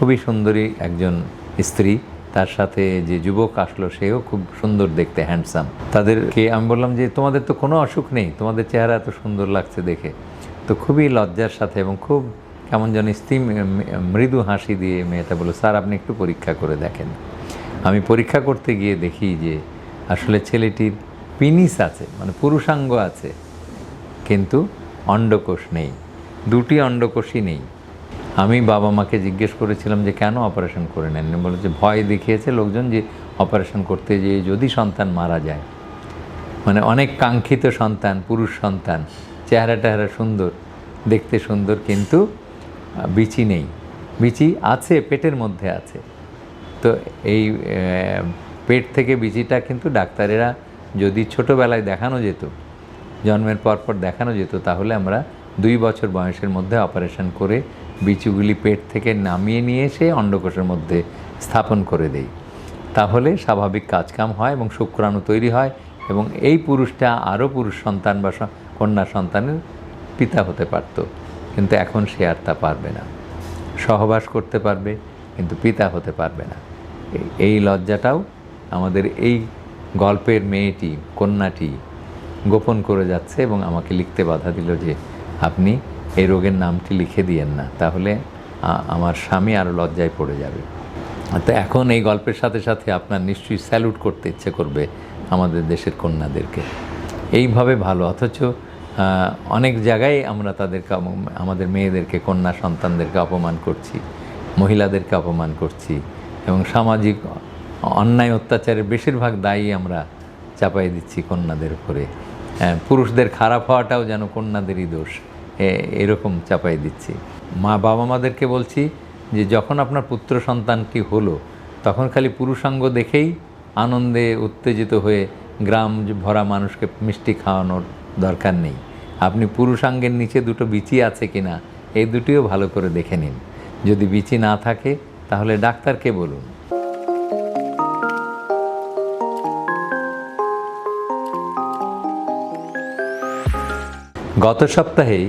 খুবই সুন্দরী একজন স্ত্রী। তার সাথে যে যুবক আসলো, সেও খুব সুন্দর দেখতে হ্যান্ডসাম তাদেরকে আমি বললাম যে, তোমাদের তো কোনো অসুখ নেই, তোমাদের চেহারা এত সুন্দর লাগছে দেখে। তো খুবই লজ্জার সাথে এবং খুব কেমন যেন স্ত্রী মৃদু হাসি দিয়ে মেয়েটা বলল, স্যার, আপনি একটু পরীক্ষা করে দেখেন। আমি পরীক্ষা করতে গিয়ে দেখি যে, আসলে ছেলেটির পিনিস আছে মানে পুরুষাঙ্গ আছে, কিন্তু অন্ডকোষ নেই। দুটি অন্ডকোষই নেই। আমি বাবা মাকে জিজ্ঞেস করেছিলাম যে, কেন অপারেশন করে নেন বলে যে, ভয় দেখিয়েছে লোকজন যে অপারেশন করতে যেয়ে যদি সন্তান মারা যায়। মানে অনেক কাঙ্ক্ষিত সন্তান, পুরুষ সন্তান, চেহারা টেহারা সুন্দর, দেখতে সুন্দর কিন্তু বিচি নেই। বিচি আছে, পেটের মধ্যে আছে। তো এই পেট থেকে বিচিটা কিন্তু ডাক্তারেরা যদি ছোটোবেলায় দেখানো যেত, জন্মের পর পর দেখানো যেত, তাহলে আমরা দুই বছর বয়সের মধ্যে অপারেশন করে বিচুগুলি পেট থেকে নামিয়ে নিয়ে এসে অন্ডকোষের মধ্যে স্থাপন করে দেই। তাহলে স্বাভাবিক কাজকাম হয় এবং শুক্রাণু তৈরি হয় এবং এই পুরুষটা আরও পুরুষ সন্তান বা কন্যা সন্তানের পিতা হতে পারত। কিন্তু এখন সে আর তা পারবে না। সহবাস করতে পারবে, কিন্তু পিতা হতে পারবে না। এই- লজ্জাটাও আমাদের এই গল্পের মেয়েটি, কন্যাটি গোপন করে যাচ্ছে এবং আমাকে লিখতে বাধা দিল যে, আপনি এই রোগের নামটি লিখে দিয়েন না তাহলে আমার স্বামী আরও লজ্জায় পড়ে যাবে। তো এখন এই গল্পের সাথে সাথে আপনার নিশ্চয়ই স্যালুট করতে ইচ্ছে করবে আমাদের দেশের কন্যাদেরকে। এইভাবে ভালো অথচ অনেক জায়গায় আমরা তাদেরকে আমাদের মেয়েদেরকে কন্যা সন্তানদেরকে অপমান করছি মহিলাদেরকে অপমান করছি এবং সামাজিক অন্যায় অত্যাচারের বেশিরভাগ দায়ী আমরা চাপাই দিচ্ছি কন্যাদের উপরে। হ্যাঁ, পুরুষদের খারাপ হওয়াটাও যেন কন্যাদেরই দোষ। এরকম চাপাই দিচ্ছি। মা বাবা মাদেরকে বলছি যে, যখন আপনার পুত্র সন্তানটি হলো, তখন খালি পুরুষাঙ্গ দেখেই আনন্দে উত্তেজিত হয়ে গ্রাম ভরা মানুষকে মিষ্টি খাওয়ানোর দরকার নেই। আপনি পুরুষাঙ্গের নিচে দুটো বিচি আছে কিনা, এই দুটিও ভালো করে দেখে নিন। যদি বিচি না থাকে, তাহলে ডাক্তারকে বলুন। গত সপ্তাহেই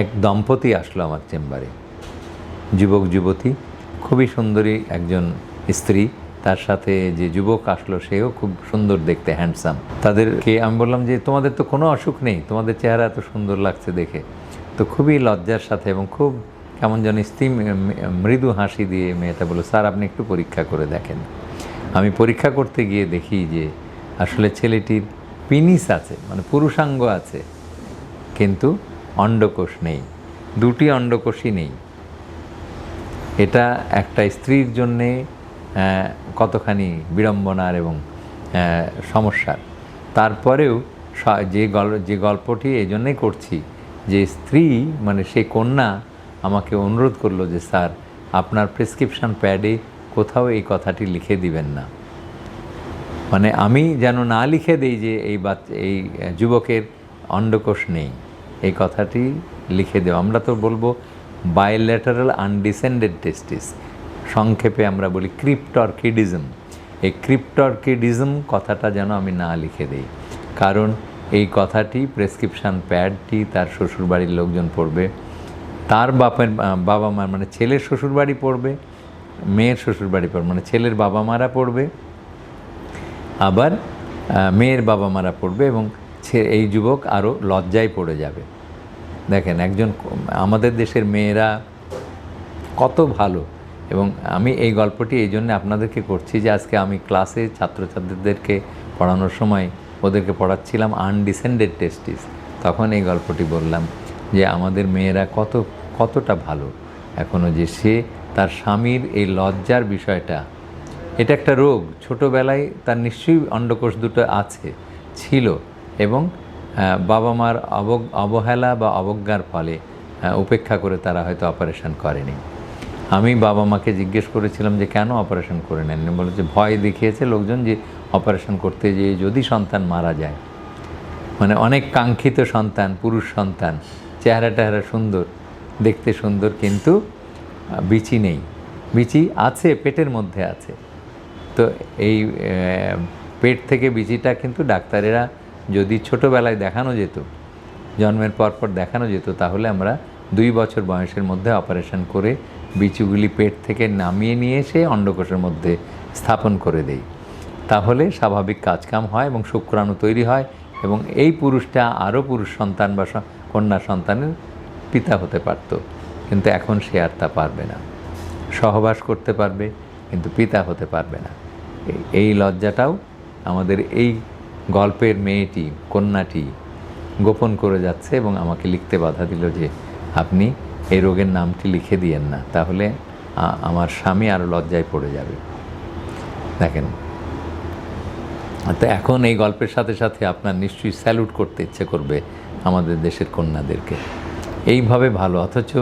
এক দম্পতি আসলো আমার চেম্বারে। যুবক, যুবতী, খুবই সুন্দরী একজন স্ত্রী। তার সাথে যে যুবক আসলো, সেও খুব সুন্দর দেখতে হ্যান্ডসাম তাদেরকে আমি বললাম যে, তোমাদের তো কোনো অসুখ নেই, তোমাদের চেহারা এত সুন্দর লাগছে দেখে। তো খুবই লজ্জার সাথে এবং খুব কেমন যেন স্ত্রী মৃদু হাসি দিয়ে মেয়েটা বলল, স্যার, আপনি একটু পরীক্ষা করে দেখেন। আমি পরীক্ষা করতে গিয়ে দেখি যে, আসলে ছেলেটির পিনিস আছে মানে পুরুষাঙ্গ আছে। কিন্তু অন্ডকোষ নেই, দুটি অন্ডকোষই নেই। এটা একটা স্ত্রীর জন্যে কতখানি বিড়ম্বনার এবং সমস্যার। তারপরেও যে গল, যে গল্পটি এই জন্যেই করছি যে স্ত্রী মানে সে কন্যা আমাকে অনুরোধ করল যে, স্যার, আপনার প্রেসক্রিপশন প্যাডে কোথাও এই কথাটি লিখে দিবেন না। মানে আমি যেন না লিখে দিই যে, এই বাচ্চা, এই যুবকের অন্ডকোষ নেই। এই কথাটি লিখে দেও। আমরা তো বলব বায়োল্যাটারাল আনডিসেন্ডেড টেস্টিস সংক্ষেপে আমরা বলি ক্রিপ্টরকিডিজম এই ক্রিপ্টরকিডিজম কথাটা যেন আমি না লিখে দিই। কারণ এই কথাটি প্রেসক্রিপশান প্যাডটি তার শ্বশুরবাড়ির লোকজন পড়বে। তার বাপের বাবা মা মানে ছেলের শ্বশুরবাড়ি পড়বে, মেয়ের শ্বশুরবাড়ি পড়বে মানে ছেলের বাবা মারা পড়বে, আবার মেয়ের বাবা মারা পড়বে এবং এই যুবক আরও লজ্জায় পড়ে যাবে। দেখেন, একজন আমাদের দেশের মেয়েরা কত ভালো। এবং আমি এই গল্পটি এই জন্য আপনাদেরকে করছি যে, আজকে আমি ক্লাসে ছাত্রছাত্রীদেরকে পড়ানোর সময় ওদেরকে পড়াচ্ছিলাম আনডিসেন্ডেড টেস্টিস। তখন এই গল্পটি বললাম যে, আমাদের মেয়েরা কত, কতটা ভালো। এখনও যে সে তার স্বামীর এই লজ্জার বিষয়টা, এটা একটা রোগ। ছোটোবেলায় তার নিশ্চয়ই অন্ডকোষ দুটো আছে, ছিল এবং বাবা মার অবহেলা বা অবজ্ঞার ফলে উপেক্ষা করে তারা হয়তো অপারেশন করেনি। আমি বাবা মাকে জিজ্ঞেস করেছিলাম যে, কেন অপারেশন করে নেন বলে যে, ভয় দেখিয়েছে লোকজন যে, অপারেশন করতে যেয়ে যদি সন্তান মারা যায়। মানে অনেক কাঙ্ক্ষিত সন্তান, পুরুষ সন্তান, চেহারা টেহারা সুন্দর, দেখতে সুন্দর কিন্তু বিচি নেই। বিচি আছে, পেটের মধ্যে আছে। তো এই পেট থেকে বিচিটা কিন্তু ডাক্তারেরা যদি ছোটোবেলায় দেখানো যেত, জন্মের পর পর দেখানো যেত, তাহলে আমরা দুই বছর বয়সের মধ্যে অপারেশন করে বিচুগুলি পেট থেকে নামিয়ে নিয়ে এসে অন্ডকোষের মধ্যে স্থাপন করে দেই। তাহলে স্বাভাবিক কাজকাম হয় এবং শুক্রাণু তৈরি হয় এবং এই পুরুষটা আরও পুরুষ সন্তান বা কন্যা সন্তানের পিতা হতে পারত। কিন্তু এখন সে আর তা পারবে না। সহবাস করতে পারবে, কিন্তু পিতা হতে পারবে না। এই লজ্জাটাও আমাদের এই গল্পের মেয়েটি, কন্যাটি গোপন করে যাচ্ছে এবং আমাকে লিখতে বাধা দিল যে, আপনি এই রোগের নামটি লিখে দিয়েন না, তাহলে আমার স্বামী আরও লজ্জায় পড়ে যাবে। দেখেন। তো এখন এই গল্পের সাথে সাথে আপনার নিশ্চয়ই স্যালুট করতে ইচ্ছে করবে আমাদের দেশের কন্যাদেরকে। এইভাবে ভালো, অথচ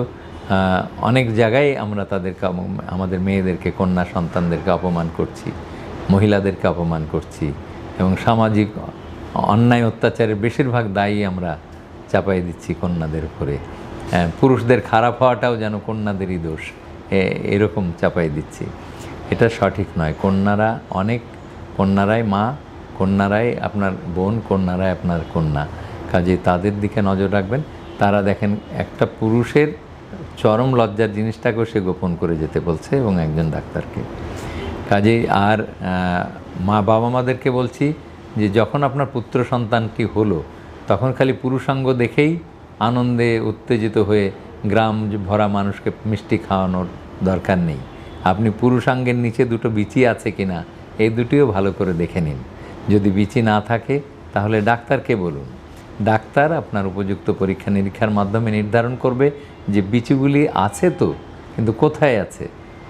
অনেক জায়গায় আমরা তাদেরকে আমাদের মেয়েদেরকে, কন্যা সন্তানদেরকে অপমান করছি, মহিলাদেরকে অপমান করছি এবং সামাজিক অন্যায় অত্যাচারের বেশিরভাগ দায়ী আমরা চাপাই দিচ্ছি কন্যাদের উপরে। হ্যাঁ, পুরুষদের খারাপ হওয়াটাও যেন কন্যাদেরই দোষ। এরকম চাপাই দিচ্ছি। এটা সঠিক নয়। কন্যারা অনেক কন্যারাই মা কন্যারাই আপনার বোন কন্যারাই আপনার কন্যা। কাজে তাদের দিকে নজর রাখবেন। তারা দেখেন একটা পুরুষের চরম লজ্জার জিনিসটাকেও সে গোপন করে যেতে বলছে এবং একজন ডাক্তারকে। কাজেই আর মা বাবা মাদেরকে বলছি যে যখন আপনার পুত্র সন্তানটি হলো, তখন খালি পুরুষাঙ্গ দেখেই আনন্দে উত্তেজিত হয়ে গ্রাম ভরা মানুষকে মিষ্টি খাওয়ানোর দরকার নেই। আপনি পুরুষাঙ্গের নিচে দুটো বিচি আছে কিনা, এই দুটিও ভালো করে দেখে নিন। যদি বিচি না থাকে, তাহলে ডাক্তারকে বলুন। ডাক্তার আপনার উপযুক্ত পরীক্ষা নিরীক্ষার মাধ্যমে নির্ধারণ করবে যে বিচিগুলি আছে তো, কিন্তু কোথায় আছে।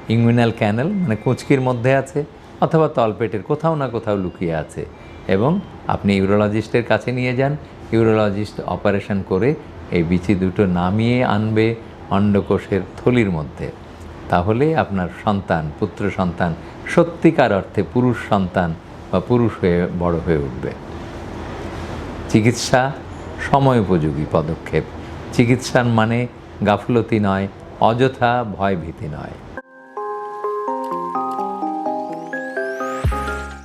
ইংমিনাল ক্যানেল মানে কুঁচকির মধ্যে আছে, অথবা তলপেটের কোথাও না কোথাও লুকিয়ে আছে। এবং আপনি ইউরোলজিস্টের কাছে নিয়ে যান, ইউরোলজিস্ট অপারেশন করে এই বিচি দুটো নামিয়ে আনবে অন্ডকোষের থলির মধ্যে। তাহলে আপনার সন্তান, পুত্র সন্তান, সত্যিকার অর্থে পুরুষ সন্তান বা পুরুষ হয়ে, বড় হয়ে উঠবে। চিকিৎসা সময় উপযোগী পদক্ষেপ। চিকিৎসার মানে গাফলতি নয়, অযথা ভয় ভীতি নয়।